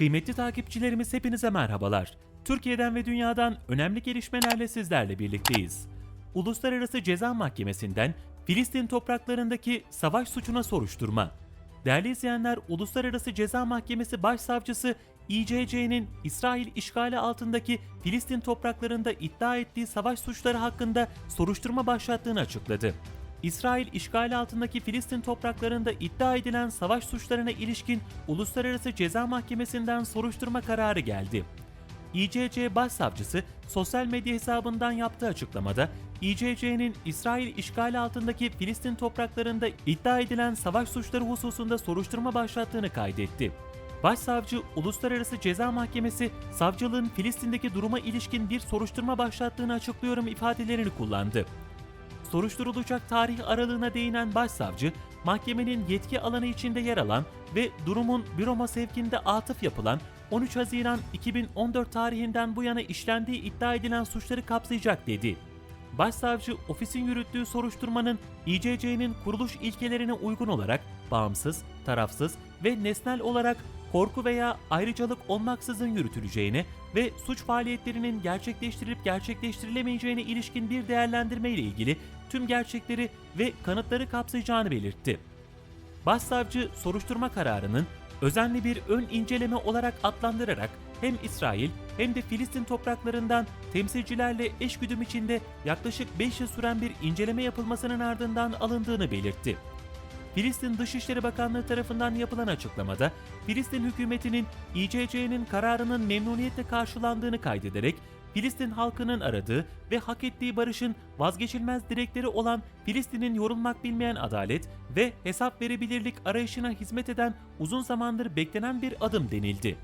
Kıymetli takipçilerimiz hepinize merhabalar. Türkiye'den ve dünyadan önemli gelişmelerle sizlerle birlikteyiz. Uluslararası Ceza Mahkemesi'nden Filistin topraklarındaki savaş suçuna soruşturma. Değerli izleyenler, Uluslararası Ceza Mahkemesi Başsavcısı İCC'nin İsrail işgali altındaki Filistin topraklarında iddia ettiği savaş suçları hakkında soruşturma başlattığını açıkladı. İsrail işgali altındaki Filistin topraklarında iddia edilen savaş suçlarına ilişkin Uluslararası Ceza Mahkemesi'nden soruşturma kararı geldi. İCC Başsavcısı sosyal medya hesabından yaptığı açıklamada İCC'nin İsrail işgali altındaki Filistin topraklarında iddia edilen savaş suçları hususunda soruşturma başlattığını kaydetti. Başsavcı Uluslararası Ceza Mahkemesi savcılığın Filistin'deki duruma ilişkin bir soruşturma başlattığını açıklıyorum ifadelerini kullandı. Soruşturulacak tarih aralığına değinen başsavcı, mahkemenin yetki alanı içinde yer alan ve durumun büroma sevkinde atıf yapılan 13 Haziran 2014 tarihinden bu yana işlendiği iddia edilen suçları kapsayacak dedi. Başsavcı ofisin yürüttüğü soruşturmanın İCC'nin kuruluş ilkelerine uygun olarak bağımsız, tarafsız ve nesnel olarak korku veya ayrıcalık olmaksızın yürütüleceğine ve suç faaliyetlerinin gerçekleştirilip gerçekleştirilemeyeceğine ilişkin bir değerlendirme ile ilgili tüm gerçekleri ve kanıtları kapsayacağını belirtti. Başsavcı soruşturma kararının özenli bir ön inceleme olarak adlandırarak hem İsrail hem de Filistin topraklarından temsilcilerle eşgüdüm içinde yaklaşık 5 yıl süren bir inceleme yapılmasının ardından alındığını belirtti. Filistin Dışişleri Bakanlığı tarafından yapılan açıklamada Filistin hükümetinin İCC'nin kararının memnuniyetle karşılandığını kaydederek Filistin halkının aradığı ve hak ettiği barışın vazgeçilmez dilekleri olan Filistin'in yorulmak bilmeyen adalet ve hesap verebilirlik arayışına hizmet eden uzun zamandır beklenen bir adım denildi.